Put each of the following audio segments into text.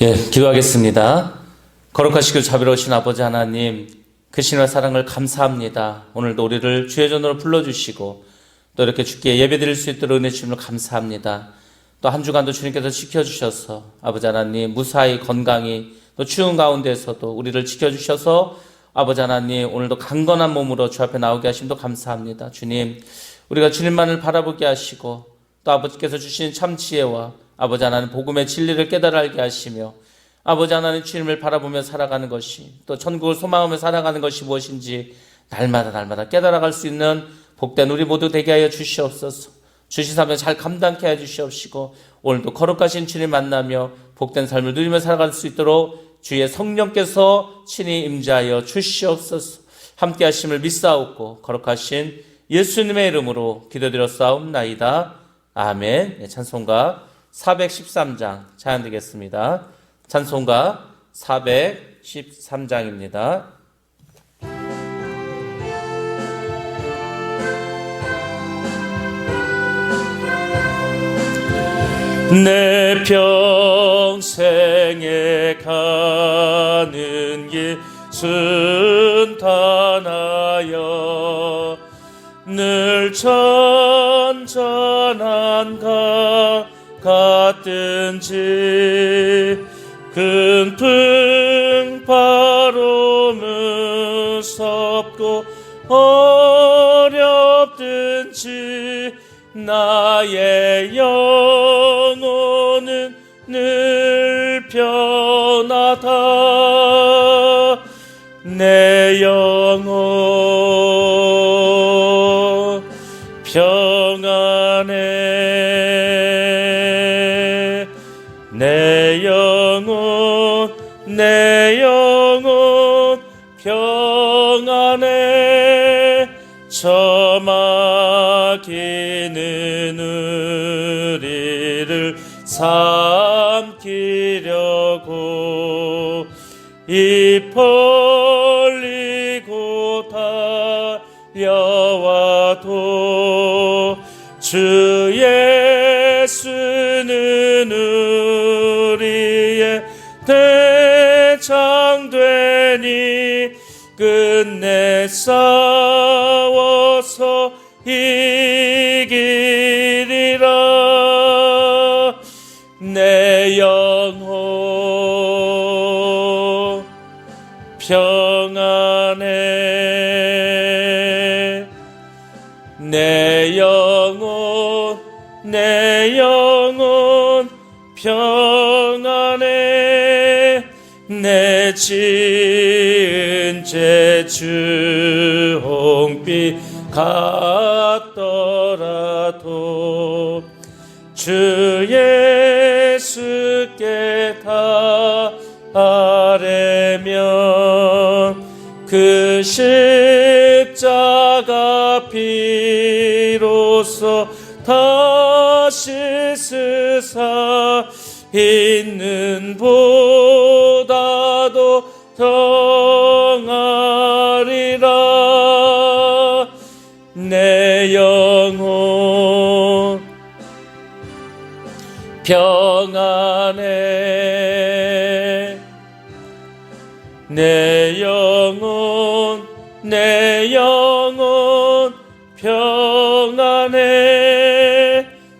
예, 기도하겠습니다. 거룩하시고 자비로우신 아버지 하나님, 그 신의 사랑을 감사합니다. 오늘도 우리를 주의 전으로 불러주시고, 또 이렇게 주께 예배 드릴 수 있도록 은혜 주심을 감사합니다. 또 한 주간도 주님께서 지켜주셔서, 아버지 하나님, 무사히 건강히, 또 추운 가운데서도 우리를 지켜주셔서, 아버지 하나님, 오늘도 강건한 몸으로 주 앞에 나오게 하심도 감사합니다. 주님, 우리가 주님만을 바라보게 하시고, 또 아버지께서 주신 참 지혜와 아버지 하나님 복음의 진리를 깨달아 알게 하시며 아버지 하나님 주님을 바라보며 살아가는 것이 또 천국을 소망하며 살아가는 것이 무엇인지 날마다 날마다 깨달아갈 수 있는 복된 우리 모두 되게 하여 주시옵소서. 주시사며 잘 감당케 해 주시옵시고 오늘도 거룩하신 주님 만나며 복된 삶을 누리며 살아갈 수 있도록 주의 성령께서 친히 임재하여 주시옵소서. 함께 하심을 믿사옵고 거룩하신 예수님의 이름으로 기도드렸사옵나이다. 아멘. 네, 찬송가 413장 찬양 드리겠습니다. 찬송가 413장입니다. 내 평생에 가는 길 순탄하여 늘 천천한 가 같든지 큰풍 바로 무섭고 어렵든지 나의 영혼은 늘 변하다. 내 영 평안해. 내 영혼 내 영혼 평안해. 내 지은 죄 주 홍빛 같더라도 주 예수 그 십자가 피로써 다시 스사 있는 보다도 더하리라. 내 영혼 평안해 내 영혼 내 영혼 평안해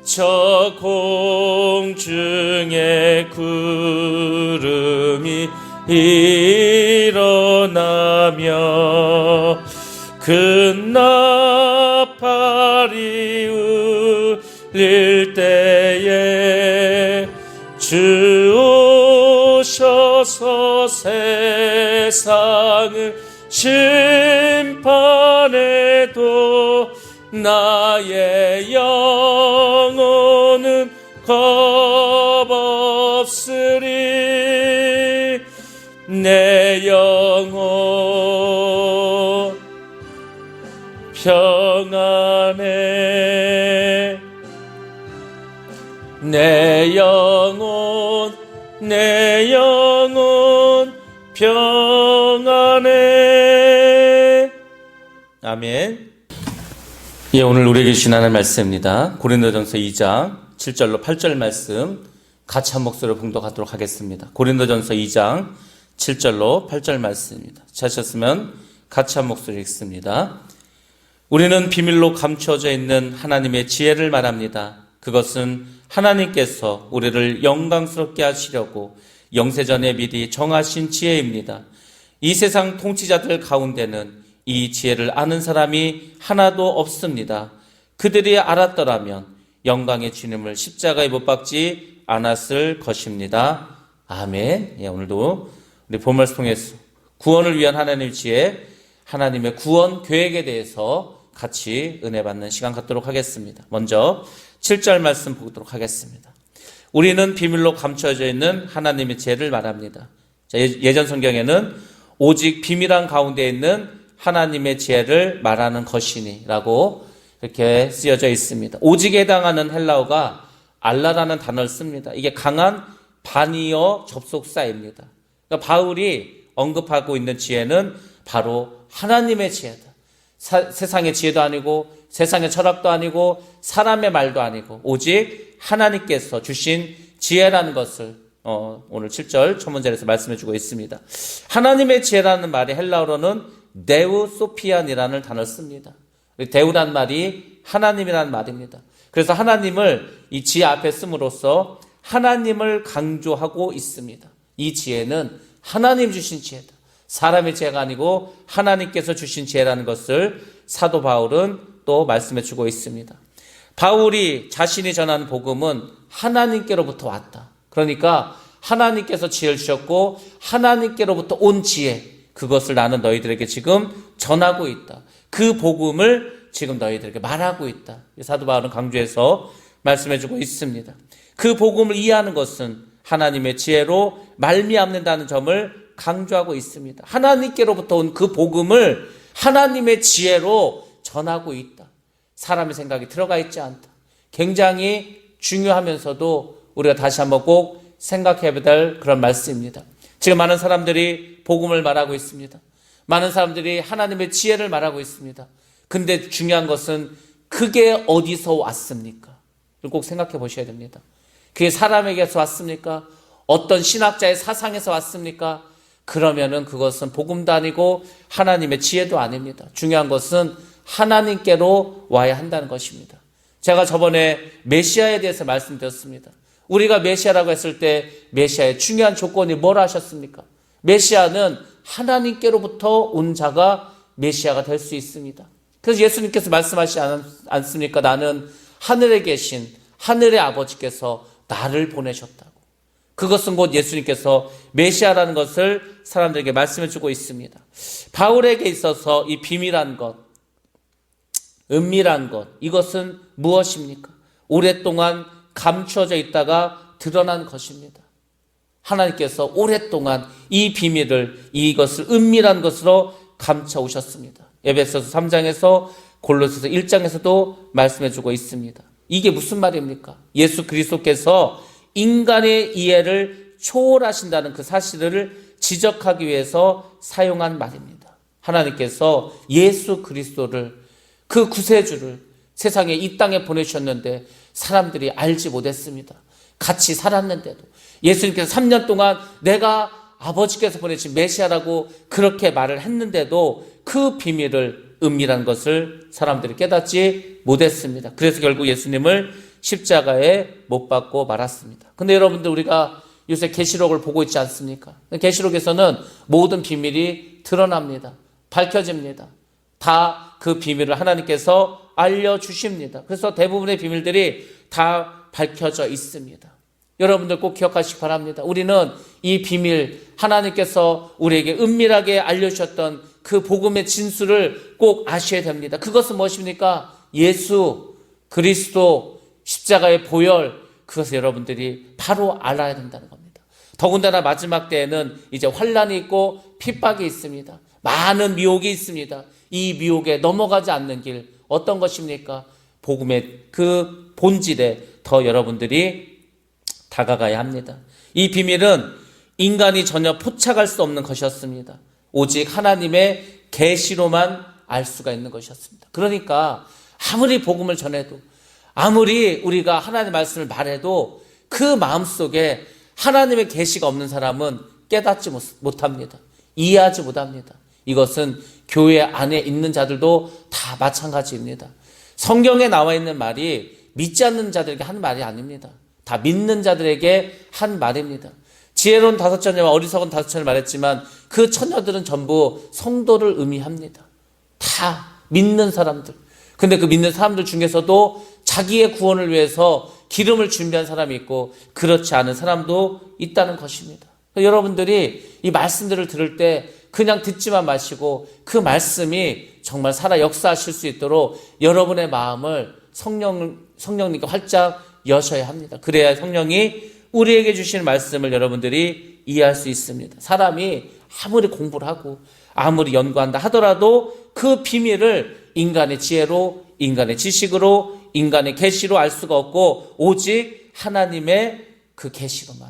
저 공중에 구름이 일어나며 큰 나팔이 울릴 때에 주 오셔서 세상을 심판해도 나의 영혼은 겁 없으리. 내 영혼 평안해. 내 영혼 내 영혼 평 아멘 예, 오늘 우리에게 주신 하나님 말씀입니다. 고린도전서 2장 7절로 8절 말씀 같이 한 목소리로 봉독하도록 하겠습니다. 고린도전서 2장 7절로 8절 말씀입니다. 찾으셨으면 같이 한 목소리 읽습니다. 우리는 비밀로 감추어져 있는 하나님의 지혜를 말합니다. 그것은 하나님께서 우리를 영광스럽게 하시려고 영세전에 미리 정하신 지혜입니다. 이 세상 통치자들 가운데는 이 지혜를 아는 사람이 하나도 없습니다. 그들이 알았더라면 영광의 주님을 십자가에 못 박지 않았을 것입니다. 아멘. 예, 오늘도 우리 본말씀 통해서 구원을 위한 하나님의 지혜, 하나님의 구원 계획에 대해서 같이 은혜 받는 시간 갖도록 하겠습니다. 먼저 7절 말씀 보도록 하겠습니다. 우리는 비밀로 감춰져 있는 하나님의 지혜를 말합니다. 자, 예- 예전 성경에는 오직 비밀한 가운데 있는 하나님의 지혜를 말하는 것이니라고 이렇게 쓰여져 있습니다. 오직에 해당하는 헬라어가 알라라는 단어를 씁니다. 이게 강한 반이어 접속사입니다. 그러니까 바울이 언급하고 있는 지혜는 바로 하나님의 지혜다. 사- 세상의 지혜도 아니고 세상의 철학도 아니고 사람의 말도 아니고 오직 하나님께서 주신 지혜라는 것을 어, 오늘 7절 첫 문제에서 말씀해 주고 있습니다. 하나님의 지혜라는 말이 헬라어로는 데우 소피안이라는 단어를 씁니다. 데우란 말이 하나님이라는 말입니다. 그래서 하나님을 이 지혜 앞에 씀으로써 하나님을 강조하고 있습니다. 이 지혜는 하나님 주신 지혜다. 사람의 지혜가 아니고 하나님께서 주신 지혜라는 것을 사도 바울은 또 말씀해 주고 있습니다. 바울이 자신이 전한 복음은 하나님께로부터 왔다. 그러니까 하나님께서 지혜를 주셨고 하나님께로부터 온 지혜 그것을 나는 너희들에게 지금 전하고 있다. 그 복음을 지금 너희들에게 말하고 있다. 사도 바울은 강조해서 말씀해 주고 있습니다. 그 복음을 이해하는 것은 하나님의 지혜로 말미암는다는 점을 강조하고 있습니다. 하나님께로부터 온 그 복음을 하나님의 지혜로 전하고 있다. 사람의 생각이 들어가 있지 않다. 굉장히 중요하면서도 우리가 다시 한번 꼭 생각해야 될 그런 말씀입니다. 지금 많은 사람들이 복음을 말하고 있습니다. 많은 사람들이 하나님의 지혜를 말하고 있습니다. 근데 중요한 것은 그게 어디서 왔습니까? 꼭 생각해 보셔야 됩니다. 그게 사람에게서 왔습니까? 어떤 신학자의 사상에서 왔습니까? 그러면은 그것은 복음도 아니고 하나님의 지혜도 아닙니다. 중요한 것은 하나님께로 와야 한다는 것입니다. 제가 저번에 메시아에 대해서 말씀드렸습니다. 우리가 메시아라고 했을 때 메시아의 중요한 조건이 뭐라 하셨습니까? 메시아는 하나님께로부터 온 자가 메시아가 될 수 있습니다. 그래서 예수님께서 말씀하시지 않- 않습니까? 나는 하늘에 계신 하늘의 아버지께서 나를 보내셨다고. 그것은 곧 예수님께서 메시아라는 것을 사람들에게 말씀해 주고 있습니다. 바울에게 있어서 이 비밀한 것, 은밀한 것, 이것은 무엇입니까? 오랫동안 감추어져 있다가 드러난 것입니다. 하나님께서 오랫동안 이 비밀을 이것을 은밀한 것으로 감춰 오셨습니다. 에베소서 3장에서 골로새서 1장에서도 말씀해 주고 있습니다. 이게 무슨 말입니까? 예수 그리스도께서 인간의 이해를 초월하신다는 그 사실을 지적하기 위해서 사용한 말입니다. 하나님께서 예수 그리스도를 그 구세주를 세상에 이 땅에 보내주셨는데 사람들이 알지 못했습니다. 같이 살았는데도 예수님께서 3년 동안 내가 아버지께서 보내신 메시아라고 그렇게 말을 했는데도 그 비밀을 은밀한 것을 사람들이 깨닫지 못했습니다. 그래서 결국 예수님을 십자가에 못 박고 말았습니다. 근데 여러분들 우리가 요새 계시록을 보고 있지 않습니까? 계시록에서는 모든 비밀이 드러납니다. 밝혀집니다. 다 그 비밀을 하나님께서 알려 주십니다. 그래서 대부분의 비밀들이 다 밝혀져 있습니다. 여러분들 꼭 기억하시기 바랍니다. 우리는 이 비밀, 하나님께서 우리에게 은밀하게 알려주셨던 그 복음의 진수를 꼭 아셔야 됩니다. 그것은 무엇입니까? 예수, 그리스도, 십자가의 보혈, 그것을 여러분들이 바로 알아야 된다는 겁니다. 더군다나 마지막 때에는 이제 환란이 있고 핍박이 있습니다. 많은 미혹이 있습니다. 이 미혹에 넘어가지 않는 길 어떤 것입니까? 복음의 그 본질에 더 여러분들이 다가가야 합니다. 이 비밀은 인간이 전혀 포착할 수 없는 것이었습니다. 오직 하나님의 계시로만 알 수가 있는 것이었습니다. 그러니까 아무리 복음을 전해도 아무리 우리가 하나님의 말씀을 말해도 그 마음 속에 하나님의 계시가 없는 사람은 깨닫지 못- 못합니다. 이해하지 못합니다. 이것은 교회 안에 있는 자들도 다 마찬가지입니다. 성경에 나와 있는 말이 믿지 않는 자들에게 한 말이 아닙니다. 다 믿는 자들에게 한 말입니다. 지혜로운 다섯 처녀와 어리석은 다섯 처녀를 말했지만 그 처녀들은 전부 성도를 의미합니다. 다 믿는 사람들. 근데 그 믿는 사람들 중에서도 자기의 구원을 위해서 기름을 준비한 사람이 있고 그렇지 않은 사람도 있다는 것입니다. 여러분들이 이 말씀들을 들을 때 그냥 듣지만 마시고 그 말씀이 정말 살아 역사하실 수 있도록 여러분의 마음을 성령, 성령님께 활짝 여셔야 합니다. 그래야 성령이 우리에게 주시는 말씀을 여러분들이 이해할 수 있습니다. 사람이 아무리 공부를 하고 아무리 연구한다 하더라도 그 비밀을 인간의 지혜로, 인간의 지식으로, 인간의 계시로 알 수가 없고 오직 하나님의 그 계시로만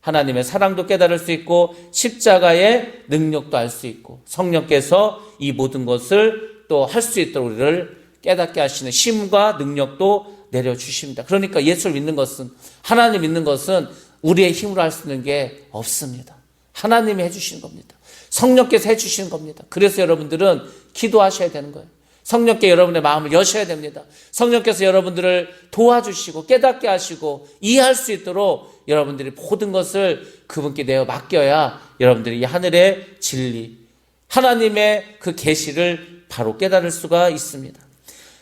하나님의 사랑도 깨달을 수 있고 십자가의 능력도 알 수 있고 성령께서 이 모든 것을 또 할 수 있도록 우리를 깨닫게 하시는 힘과 능력도 내려 주십니다. 그러니까 예수를 믿는 것은 하나님 믿는 것은 우리의 힘으로 할 수 있는 게 없습니다. 하나님이 해 주시는 겁니다. 성령께서 해 주시는 겁니다. 그래서 여러분들은 기도하셔야 되는 거예요. 성령께 여러분의 마음을 여셔야 됩니다. 성령께서 여러분들을 도와주시고 깨닫게 하시고 이해할 수 있도록 여러분들이 모든 것을 그분께 내어 맡겨야 여러분들이 이 하늘의 진리, 하나님의 그 계시를 바로 깨달을 수가 있습니다.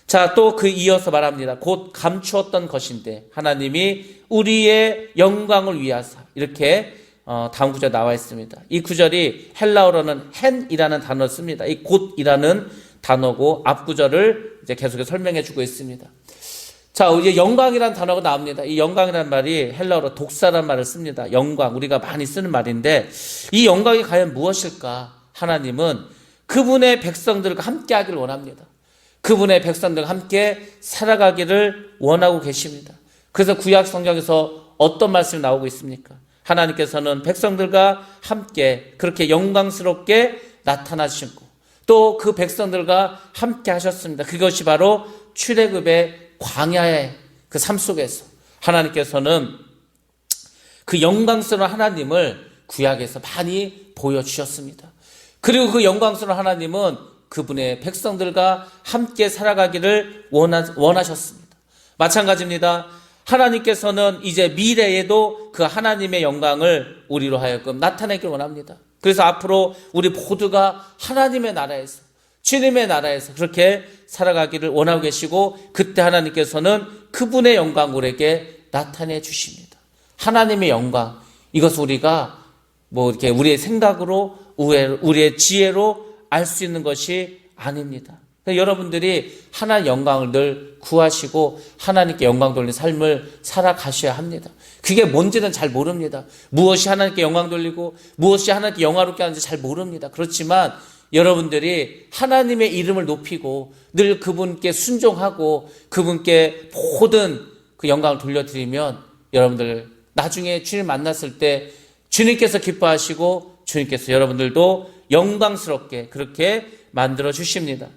자, 또 그 이어서 말합니다. 곧 감추었던 것인데 하나님이 우리의 영광을 위하사 이렇게 어, 다음 구절 나와 있습니다. 이 구절이 헬라어로는 hen이라는 단어를 씁니다. 이 곧이라는 단어고 앞 구절을 이제 계속해서 설명해 주고 있습니다. 자, 이제 영광이라는 단어가 나옵니다. 이 영광이라는 말이 헬라어로 독사라는 말을 씁니다. 영광, 우리가 많이 쓰는 말인데 이 영광이 과연 무엇일까? 하나님은 그분의 백성들과 함께 하기를 원합니다. 그분의 백성들과 함께 살아가기를 원하고 계십니다. 그래서 구약 성경에서 어떤 말씀이 나오고 있습니까? 하나님께서는 백성들과 함께 그렇게 영광스럽게 나타나시고 또 그 백성들과 함께 하셨습니다. 그것이 바로 출애굽의 광야의 그 삶 속에서 하나님께서는 그 영광스러운 하나님을 구약에서 많이 보여주셨습니다. 그리고 그 영광스러운 하나님은 그분의 백성들과 함께 살아가기를 원하, 원하셨습니다. 마찬가지입니다. 하나님께서는 이제 미래에도 그 하나님의 영광을 우리로 하여금 나타내길 원합니다. 그래서 앞으로 우리 모두가 하나님의 나라에서 주님의 나라에서 그렇게 살아가기를 원하고 계시고 그때 하나님께서는 그분의 영광 우리에게 나타내 주십니다. 하나님의 영광 이것을 우리가 뭐 이렇게 우리의 생각으로 우리의 지혜로 알 수 있는 것이 아닙니다. 여러분들이 하나님 영광을 늘 구하시고 하나님께 영광 돌리는 삶을 살아가셔야 합니다. 그게 뭔지는 잘 모릅니다. 무엇이 하나님께 영광 돌리고 무엇이 하나님께 영화롭게 하는지 잘 모릅니다. 그렇지만 여러분들이 하나님의 이름을 높이고 늘 그분께 순종하고 그분께 모든 그 영광을 돌려드리면 여러분들 나중에 주님 만났을 때 주님께서 기뻐하시고 주님께서 여러분들도 영광스럽게 그렇게 만들어 주십니다.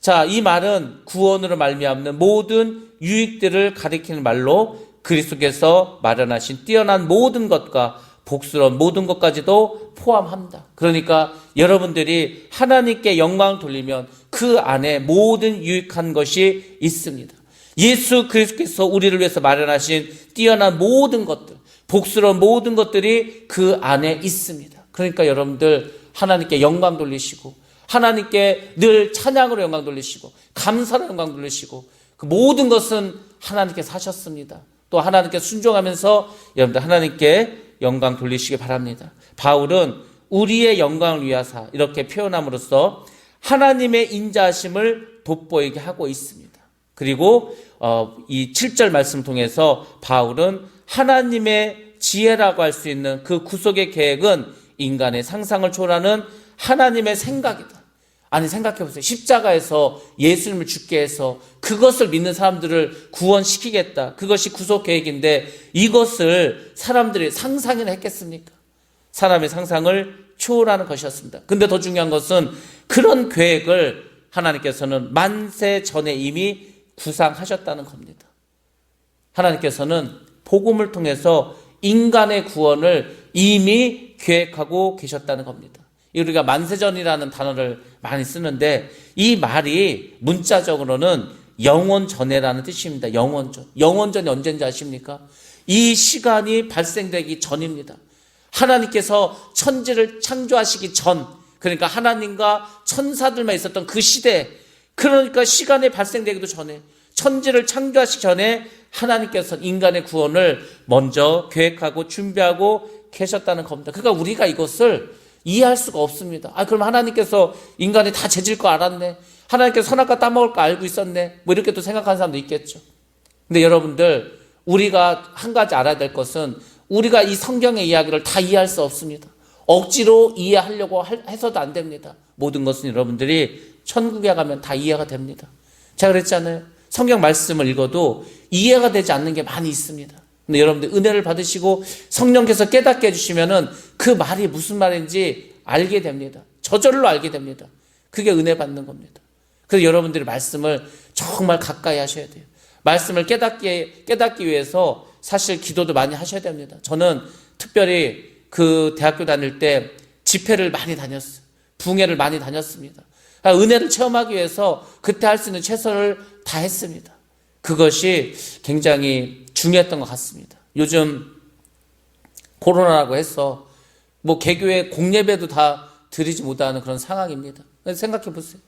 자, 이 말은 구원으로 말미암는 모든 유익들을 가리키는 말로 그리스도께서 마련하신 뛰어난 모든 것과 복스러운 모든 것까지도 포함합니다. 그러니까 여러분들이 하나님께 영광을 돌리면 그 안에 모든 유익한 것이 있습니다. 예수 그리스도께서 우리를 위해서 마련하신 뛰어난 모든 것들, 복스러운 모든 것들이 그 안에 있습니다. 그러니까 여러분들 하나님께 영광 돌리시고 하나님께 늘 찬양으로 영광 돌리시고 감사로 영광 돌리시고 그 모든 것은 하나님께 사셨습니다. 또 하나님께 순종하면서 여러분들 하나님께 영광 돌리시기 바랍니다. 바울은 우리의 영광을 위하사 이렇게 표현함으로써 하나님의 인자하심을 돋보이게 하고 있습니다. 그리고 어, 이 7절 말씀 통해서 바울은 하나님의 지혜라고 할 수 있는 그 구속의 계획은 인간의 상상을 초월하는 하나님의 생각이다. 아니 생각해 보세요. 십자가에서 예수님을 죽게 해서 그것을 믿는 사람들을 구원시키겠다. 그것이 구속 계획인데 이것을 사람들이 상상이나 했겠습니까? 사람의 상상을 초월하는 것이었습니다. 근데 더 중요한 것은 그런 계획을 하나님께서는 만세 전에 이미 구상하셨다는 겁니다. 하나님께서는 복음을 통해서 인간의 구원을 이미 계획하고 계셨다는 겁니다. 우리가 만세전이라는 단어를 많이 쓰는데 이 말이 문자적으로는 영원 전에라는 뜻입니다. 영원 전. 영원 전이 언제인지 아십니까? 이 시간이 발생되기 전입니다. 하나님께서 천지를 창조하시기 전, 그러니까 하나님과 천사들만 있었던 그 시대, 그러니까 시간이 발생되기도 전에, 천지를 창조하시기 전에 하나님께서 인간의 구원을 먼저 계획하고 준비하고 계셨다는 겁니다. 그러니까 우리가 이것을 이해할 수가 없습니다. 아, 그럼 하나님께서 인간이 다 죄질 거 알았네. 하나님께서 선악과 따먹을 거 알고 있었네. 뭐 이렇게 또 생각하는 사람도 있겠죠. 근데 여러분들, 우리가 한 가지 알아야 될 것은 우리가 이 성경의 이야기를 다 이해할 수 없습니다. 억지로 이해하려고 할- 해서도 안 됩니다. 모든 것은 여러분들이 천국에 가면 다 이해가 됩니다. 제가 그랬잖아요. 성경 말씀을 읽어도 이해가 되지 않는 게 많이 있습니다. 근데 여러분들 은혜를 받으시고 성령께서 깨닫게 해주시면은 그 말이 무슨 말인지 알게 됩니다. 저절로 알게 됩니다. 그게 은혜 받는 겁니다. 그래서 여러분들이 말씀을 정말 가까이 하셔야 돼요. 말씀을 깨닫기, 깨닫기 위해서 사실 기도도 많이 하셔야 됩니다. 저는 특별히 그 대학교 다닐 때 집회를 많이 다녔어요. 붕회를 많이 다녔습니다. 그러니까 은혜를 체험하기 위해서 그때 할 수 있는 최선을 다했습니다. 그것이 굉장히 중요했던 것 같습니다. 요즘 코로나라고 해서 뭐 개교의 공예배도 다 드리지 못하는 그런 상황입니다. 생각해 보세요.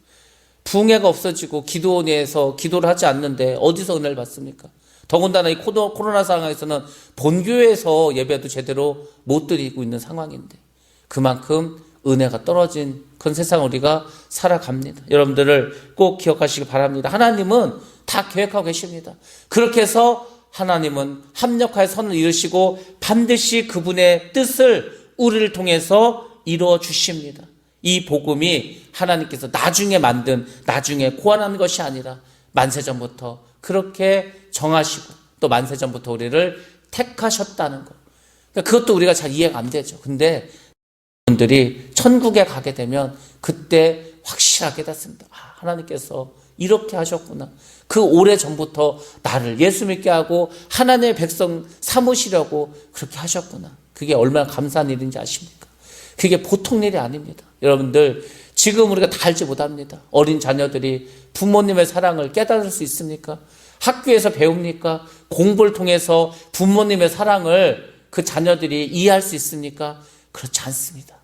붕해가 없어지고 기도원에서 기도를 하지 않는데 어디서 은혜를 받습니까? 더군다나 이 코로나 상황에서는 본교회에서 예배도 제대로 못 드리고 있는 상황인데 그만큼 은혜가 떨어진 그런 세상 우리가 살아갑니다. 여러분들을 꼭 기억하시기 바랍니다. 하나님은 다 계획하고 계십니다. 그렇게 해서 하나님은 합력하여 선을 이루시고 반드시 그분의 뜻을 우리를 통해서 이루어 주십니다. 이 복음이 하나님께서 나중에 만든 나중에 고안한 것이 아니라 만세전부터 그렇게 정하시고 또 만세전부터 우리를 택하셨다는 것. 그러니까 그것도 우리가 잘 이해가 안 되죠. 근데 분들이 천국에 가게 되면 그때 확실하게 깨닫습니다. 아, 하나님께서 이렇게 하셨구나. 그 오래 전부터 나를 예수 믿게 하고 하나님의 백성 삼으시려고 그렇게 하셨구나. 그게 얼마나 감사한 일인지 아십니까? 그게 보통 일이 아닙니다. 여러분들, 지금 우리가 다 알지 못합니다. 어린 자녀들이 부모님의 사랑을 깨달을 수 있습니까? 학교에서 배웁니까? 공부를 통해서 부모님의 사랑을 그 자녀들이 이해할 수 있습니까? 그렇지 않습니다.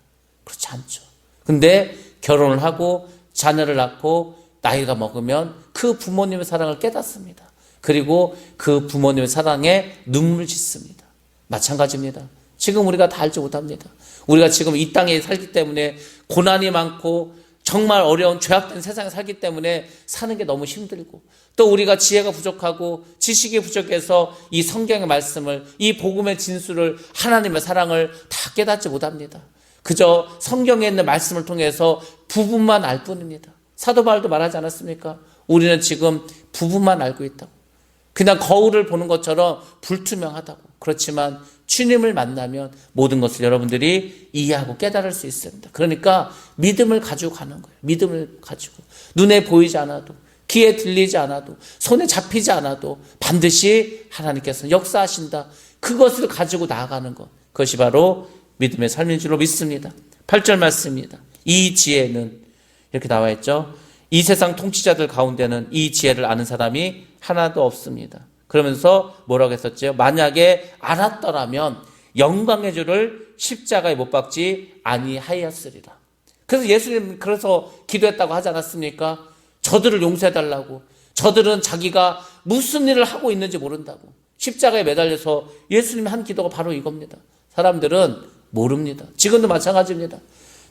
그렇지 않죠. 근데 결혼을 하고 자녀를 낳고 나이가 먹으면 그 부모님의 사랑을 깨닫습니다. 그리고 그 부모님의 사랑에 눈물 짓습니다. 마찬가지입니다. 지금 우리가 다 알지 못합니다. 우리가 지금 이 땅에 살기 때문에 고난이 많고 정말 어려운 죄악된 세상에 살기 때문에 사는 게 너무 힘들고 또 우리가 지혜가 부족하고 지식이 부족해서 이 성경의 말씀을 이 복음의 진수를 하나님의 사랑을 다 깨닫지 못합니다. 그저 성경에 있는 말씀을 통해서 부분만 알 뿐입니다. 사도 바울도 말하지 않았습니까? 우리는 지금 부분만 알고 있다고. 그냥 거울을 보는 것처럼 불투명하다고. 그렇지만 주님을 만나면 모든 것을 여러분들이 이해하고 깨달을 수 있습니다. 그러니까 믿음을 가지고 가는 거예요. 믿음을 가지고. 눈에 보이지 않아도, 귀에 들리지 않아도, 손에 잡히지 않아도 반드시 하나님께서 역사하신다. 그것을 가지고 나아가는 것. 그것이 바로 믿음의 삶인 줄로 믿습니다. 8절 말씀입니다. 이 지혜는 이렇게 나와 있죠. 이 세상 통치자들 가운데는 이 지혜를 아는 사람이 하나도 없습니다. 그러면서 뭐라고 했었죠? 만약에 알았더라면 영광의 주를 십자가에 못 박지 아니하였으리라. 그래서 예수님 그래서 기도했다고 하지 않았습니까? 저들을 용서해 달라고. 저들은 자기가 무슨 일을 하고 있는지 모른다고. 십자가에 매달려서 예수님이 한 기도가 바로 이겁니다. 사람들은 모릅니다. 지금도 마찬가지입니다.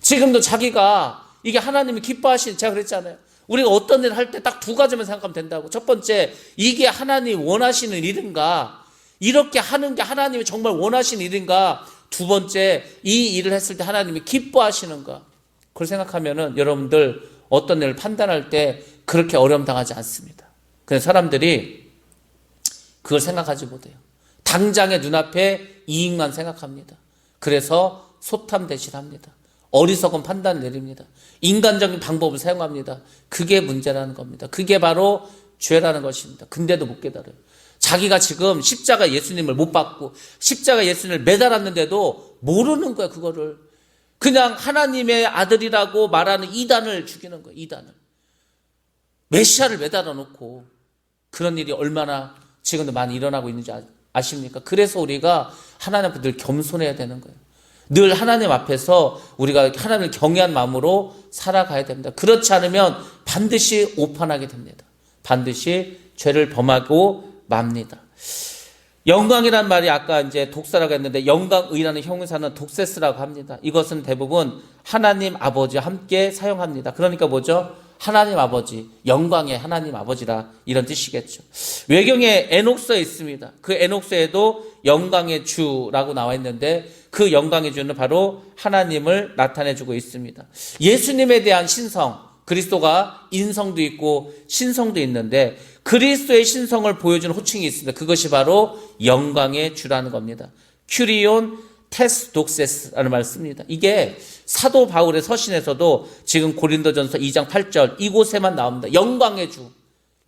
지금도 자기가 이게 하나님이 기뻐하시는 제가 그랬잖아요. 우리가 어떤 일을 할 때 딱 두 가지만 생각하면 된다고. 첫 번째, 이게 하나님 원하시는 일인가? 이렇게 하는 게 하나님이 정말 원하시는 일인가? 두 번째, 이 일을 했을 때 하나님이 기뻐하시는가? 그걸 생각하면은 여러분들 어떤 일을 판단할 때 그렇게 어려움 당하지 않습니다. 그래서 사람들이 그걸 생각하지 못해요. 당장의 눈앞에 이익만 생각합니다. 그래서 소탐 대실합니다. 어리석은 판단을 내립니다. 인간적인 방법을 사용합니다. 그게 문제라는 겁니다. 그게 바로 죄라는 것입니다. 근데도 못 깨달아요. 자기가 지금 십자가 예수님을 못 받고 십자가 예수님을 매달았는데도 모르는 거야 그거를 그냥 하나님의 아들이라고 말하는 이단을 죽이는 거야 이단을 메시아를 매달아 놓고 그런 일이 얼마나 지금도 많이 일어나고 있는지 아- 아십니까? 그래서 우리가 하나님 앞에 늘 겸손해야 되는 거예요. 늘 하나님 앞에서 우리가 하나님을 경외한 마음으로 살아가야 됩니다. 그렇지 않으면 반드시 오판하게 됩니다. 반드시 죄를 범하고 맙니다. 영광이란 말이 아까 이제 독사라고 했는데 영광의라는 형용사는 독세스라고 합니다. 이것은 대부분 하나님 아버지와 함께 사용합니다. 그러니까 뭐죠? 하나님 아버지, 영광의 하나님 아버지라 이런 뜻이겠죠. 외경에 에녹서에 있습니다. 그 에녹서에도 영광의 주라고 나와 있는데 그 영광의 주는 바로 하나님을 나타내주고 있습니다. 예수님에 대한 신성, 그리스도가 인성도 있고 신성도 있는데 그리스도의 신성을 보여주는 호칭이 있습니다. 그것이 바로 영광의 주라는 겁니다. 큐리온 테스 독세스라는 말을 씁니다. 이게 사도 바울의 서신에서도 지금 고린도전서 2장 8절 이곳에만 나옵니다. 영광의 주.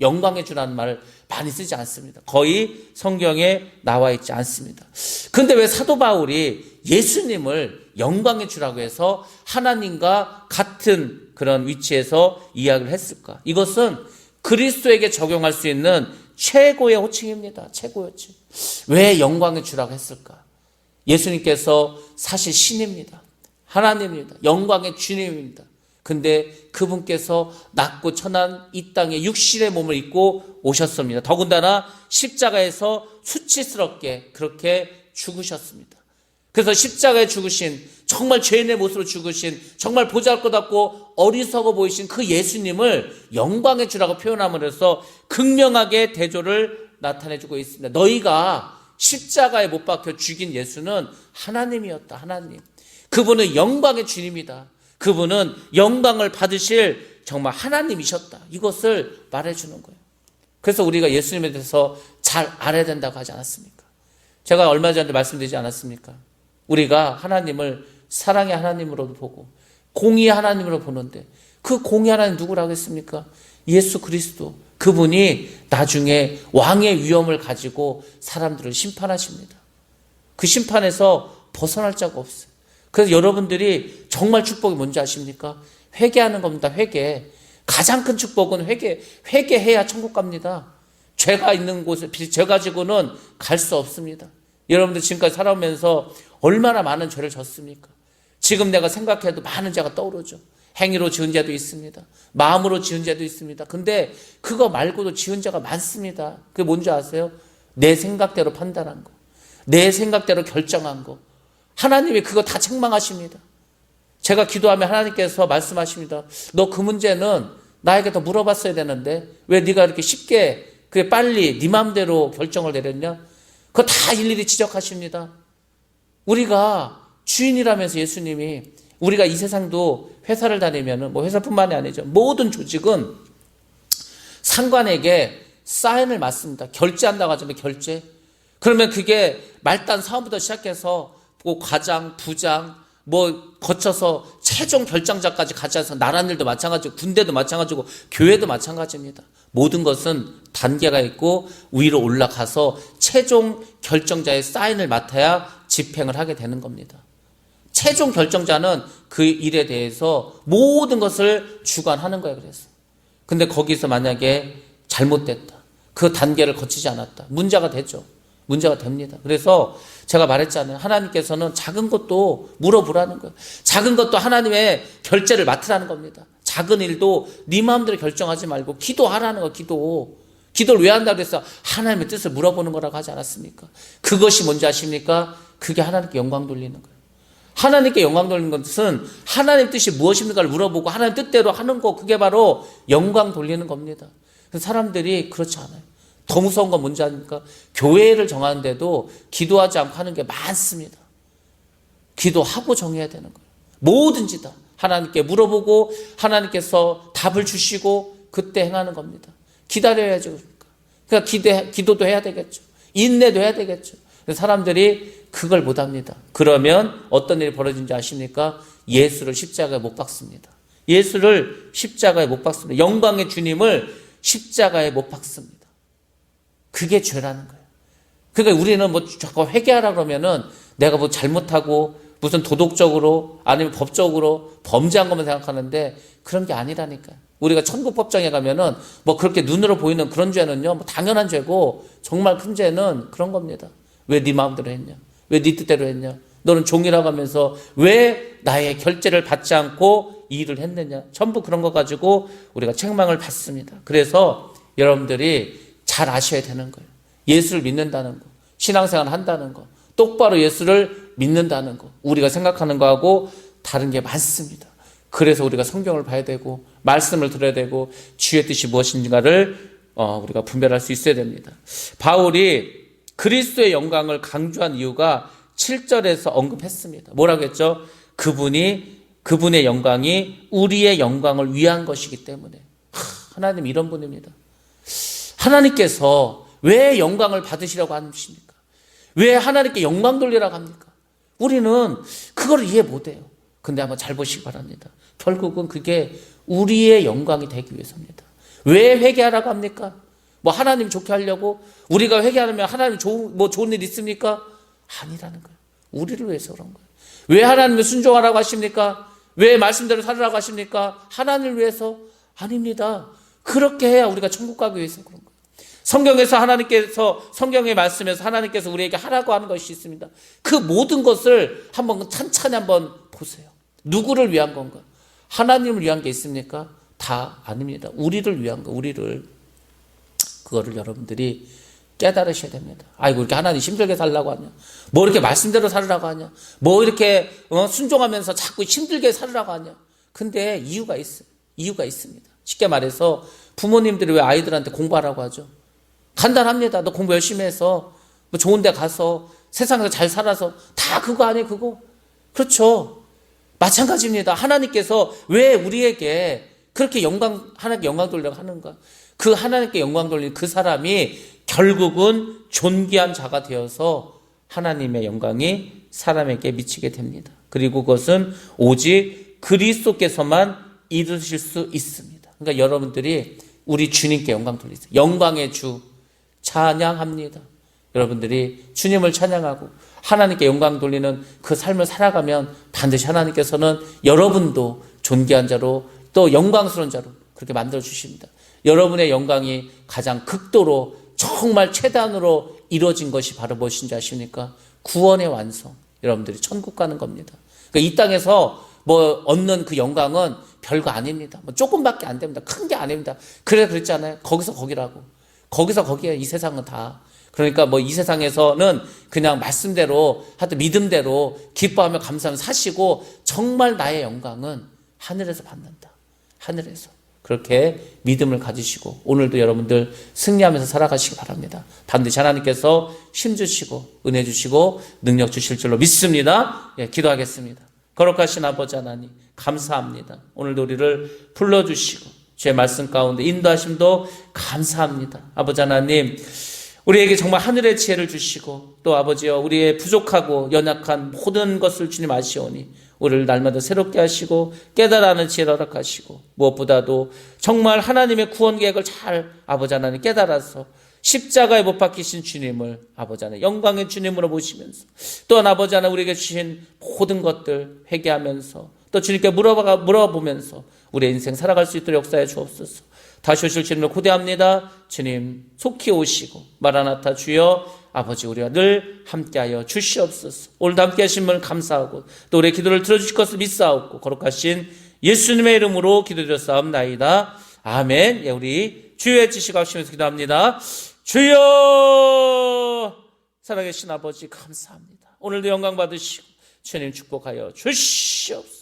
영광의 주라는 말을 많이 쓰지 않습니다. 거의 성경에 나와 있지 않습니다. 근데 왜 사도 바울이 예수님을 영광의 주라고 해서 하나님과 같은 그런 위치에서 이야기를 했을까? 이것은 그리스도에게 적용할 수 있는 최고의 호칭입니다. 최고의 호칭. 왜 영광의 주라고 했을까? 예수님께서 사실 신입니다. 하나님입니다. 영광의 주님입니다. 근데 그분께서 낮고 천한 이 땅에 육신의 몸을 입고 오셨습니다. 더군다나 십자가에서 수치스럽게 그렇게 죽으셨습니다. 그래서 십자가에 죽으신 정말 죄인의 모습으로 죽으신 정말 보잘것없고 어리석어 보이신 그 예수님을 영광의 주라고 표현함으로써 극명하게 대조를 나타내주고 있습니다. 너희가 십자가에 못 박혀 죽인 예수는 하나님이었다. 하나님. 그분은 영광의 주님이다. 그분은 영광을 받으실 정말 하나님이셨다. 이것을 말해주는 거예요. 그래서 우리가 예수님에 대해서 잘 알아야 된다고 하지 않았습니까? 제가 얼마 전에 말씀드리지 않았습니까? 우리가 하나님을 사랑의 하나님으로도 보고 공의의 하나님으로 보는데 그 공의 하나님 누구라고 했습니까? 예수 그리스도. 그분이 나중에 왕의 위엄을 가지고 사람들을 심판하십니다. 그 심판에서 벗어날 자가 없어요. 그래서 여러분들이 정말 축복이 뭔지 아십니까? 회개하는 겁니다. 회개. 가장 큰 축복은 회개. 회개해야 천국 갑니다. 죄가 있는 곳에 죄 가지고는 갈 수 없습니다. 여러분들 지금까지 살아오면서 얼마나 많은 죄를 졌습니까? 지금 내가 생각해도 많은 죄가 떠오르죠. 행위로 지은 죄도 있습니다. 마음으로 지은 죄도 있습니다. 근데 그거 말고도 지은 죄가 많습니다. 그게 뭔지 아세요? 내 생각대로 판단한 거. 내 생각대로 결정한 거. 하나님이 그거 다 책망하십니다. 제가 기도하면 하나님께서 말씀하십니다. 너 그 문제는 나에게 더 물어봤어야 되는데 왜 네가 이렇게 쉽게 그게 빨리 네 마음대로 결정을 내렸냐? 그거 다 일일이 지적하십니다. 우리가 주인이라면서 예수님이 우리가 이 세상도 회사를 다니면은 뭐 회사뿐만이 아니죠. 모든 조직은 상관에게 사인을 맞습니다. 결제한다고 하잖아요. 결제. 그러면 그게 말단 사원부터 시작해서 뭐 과장, 부장, 뭐 거쳐서 최종 결정자까지 같이 해서 나라일도 마찬가지고 군대도 마찬가지고 교회도 마찬가지입니다. 모든 것은 단계가 있고 위로 올라가서 최종 결정자의 사인을 맡아야 집행을 하게 되는 겁니다. 최종 결정자는 그 일에 대해서 모든 것을 주관하는 거예요. 그래서. 근데 거기서 만약에 잘못됐다. 그 단계를 거치지 않았다. 문제가 되죠. 문제가 됩니다. 그래서 제가 말했잖아요. 하나님께서는 작은 것도 물어보라는 거예요. 작은 것도 하나님의 결제를 맡으라는 겁니다. 작은 일도 네 마음대로 결정하지 말고 기도하라는 거 기도. 기도를 왜 한다고 해서 하나님의 뜻을 물어보는 거라고 하지 않았습니까? 그것이 뭔지 아십니까? 그게 하나님께 영광 돌리는 거예요. 하나님께 영광 돌리는 것은 하나님 뜻이 무엇입니까를 물어보고 하나님 뜻대로 하는 거 그게 바로 영광 돌리는 겁니다. 사람들이 그렇지 않아요. 더 무서운 건 뭔지 아닙니까? 교회를 정하는데도 기도하지 않고 하는 게 많습니다. 기도하고 정해야 되는 거예요. 뭐든지 다 하나님께 물어보고 하나님께서 답을 주시고 그때 행하는 겁니다. 기다려야죠. 그러니까 기대, 기도도 해야 되겠죠. 인내도 해야 되겠죠. 사람들이 그걸 못 합니다. 그러면 어떤 일이 벌어진지 아십니까? 예수를 십자가에 못 박습니다. 예수를 십자가에 못 박습니다. 영광의 주님을 십자가에 못 박습니다. 그게 죄라는 거예요. 그러니까 우리는 뭐 자꾸 회개하라 그러면은 내가 뭐 잘못하고 무슨 도덕적으로 아니면 법적으로 범죄한 것만 생각하는데 그런 게 아니라니까요. 우리가 천국 법정에 가면은 뭐 그렇게 눈으로 보이는 그런 죄는요, 뭐 당연한 죄고 정말 큰 죄는 그런 겁니다. 왜 네 마음대로 했냐? 왜 네 뜻대로 했냐? 너는 종이라고 하면서 왜 나의 결제를 받지 않고 이 일을 했느냐? 전부 그런 거 가지고 우리가 책망을 받습니다. 그래서 여러분들이 잘 아셔야 되는 거예요. 예수를 믿는다는 거, 신앙생활 한다는 거, 똑바로 예수를 믿는다는 거, 우리가 생각하는 거하고 다른 게 많습니다. 그래서 우리가 성경을 봐야 되고, 말씀을 들어야 되고, 주의 뜻이 무엇인가를 어, 우리가 분별할 수 있어야 됩니다. 바울이 그리스도의 영광을 강조한 이유가 7절에서 언급했습니다. 뭐라고 했죠? 그분이, 그분의 영광이 우리의 영광을 위한 것이기 때문에. 하, 하나님 이런 분입니다. 하나님께서 왜 영광을 받으시라고 하십니까? 왜 하나님께 영광 돌리라고 합니까? 우리는 그걸 이해 못해요. 근데 한번 잘 보시기 바랍니다. 결국은 그게 우리의 영광이 되기 위해서입니다. 왜 회개하라고 합니까? 뭐 하나님 좋게 하려고 우리가 회개하면 하나님 좋은 뭐 좋은 일 있습니까? 아니라는 거예요. 우리를 위해서 그런 거예요. 왜 하나님을 순종하라고 하십니까? 왜 말씀대로 살으라고 하십니까? 하나님을 위해서 아닙니다. 그렇게 해야 우리가 천국 가기 위해서 그런 거예요. 성경에서 하나님께서 성경의 말씀에서 하나님께서 우리에게 하라고 하는 것이 있습니다. 그 모든 것을 한번 찬찬히 한번 보세요. 누구를 위한 건가? 하나님을 위한 게 있습니까? 다 아닙니다. 우리를 위한 거, 우리를 그거를 여러분들이 깨달으셔야 됩니다. 아이고 이렇게 하나님 힘들게 살라고 하냐? 뭐 이렇게 말씀대로 살으라고 하냐? 뭐 이렇게 어, 순종하면서 자꾸 힘들게 살으라고 하냐? 근데 이유가 있어요. 이유가 있습니다. 쉽게 말해서 부모님들이 왜 아이들한테 공부하라고 하죠? 간단합니다. 너 공부 열심히 해서 뭐 좋은 데 가서 세상에서 잘 살아서 다 그거 아니에요, 그거? 그렇죠. 마찬가지입니다. 하나님께서 왜 우리에게 그렇게 영광, 하나님께 영광 돌리려고 하는가? 그 하나님께 영광 돌리는 그 사람이 결국은 존귀한 자가 되어서 하나님의 영광이 사람에게 미치게 됩니다. 그리고 그것은 오직 그리스도께서만 이루실 수 있습니다. 그러니까 여러분들이 우리 주님께 영광 돌리세요. 영광의 주 찬양합니다. 여러분들이 주님을 찬양하고 하나님께 영광 돌리는 그 삶을 살아가면 반드시 하나님께서는 여러분도 존귀한 자로 또 영광스러운 자로 그렇게 만들어 주십니다. 여러분의 영광이 가장 극도로 정말 최단으로 이루어진 것이 바로 무엇인지 아십니까? 구원의 완성. 여러분들이 천국 가는 겁니다. 그러니까 이 땅에서 뭐 얻는 그 영광은 별거 아닙니다. 뭐 조금밖에 안 됩니다. 큰 게 아닙니다. 그래 그랬잖아요. 거기서 거기라고. 거기서 거기에 이 세상은 다. 그러니까 뭐 이 세상에서는 그냥 말씀대로 하여튼 믿음대로 기뻐하며 감사하며 사시고 정말 나의 영광은 하늘에서 받는다. 하늘에서. 그렇게 믿음을 가지시고 오늘도 여러분들 승리하면서 살아가시기 바랍니다. 반드시 하나님께서 힘 주시고 은혜 주시고 능력 주실 줄로 믿습니다. 예, 기도하겠습니다. 거룩하신 아버지 하나님 감사합니다. 오늘도 우리를 불러주시고 제 말씀 가운데 인도하심도 감사합니다. 아버지 하나님 우리에게 정말 하늘의 지혜를 주시고 또 아버지여 우리의 부족하고 연약한 모든 것을 주님 아시오니 우리를 날마다 새롭게 하시고 깨달아는 지혜를 허락하시고 무엇보다도 정말 하나님의 구원 계획을 잘 아버지 하나님 깨달아서 십자가에 못 박히신 주님을 아버지 하나님 영광의 주님으로 모시면서 또한 아버지 하나님 우리에게 주신 모든 것들 회개하면서 또 주님께 물어봐, 물어보면서 우리의 인생 살아갈 수 있도록 역사해 주옵소서 다시 오실 주님을 고대합니다. 주님 속히 오시고 마라나타 주여 아버지 우리와 늘 함께하여 주시옵소서. 오늘도 함께 하신 분 감사하고 또 우리의 기도를 들어주실 것을 믿사옵고 거룩하신 예수님의 이름으로 기도드렸사옵나이다. 아멘. 예, 우리 주의 지식 하시면서 기도합니다. 주여 살아계신 아버지 감사합니다. 오늘도 영광 받으시고 주님 축복하여 주시옵소서.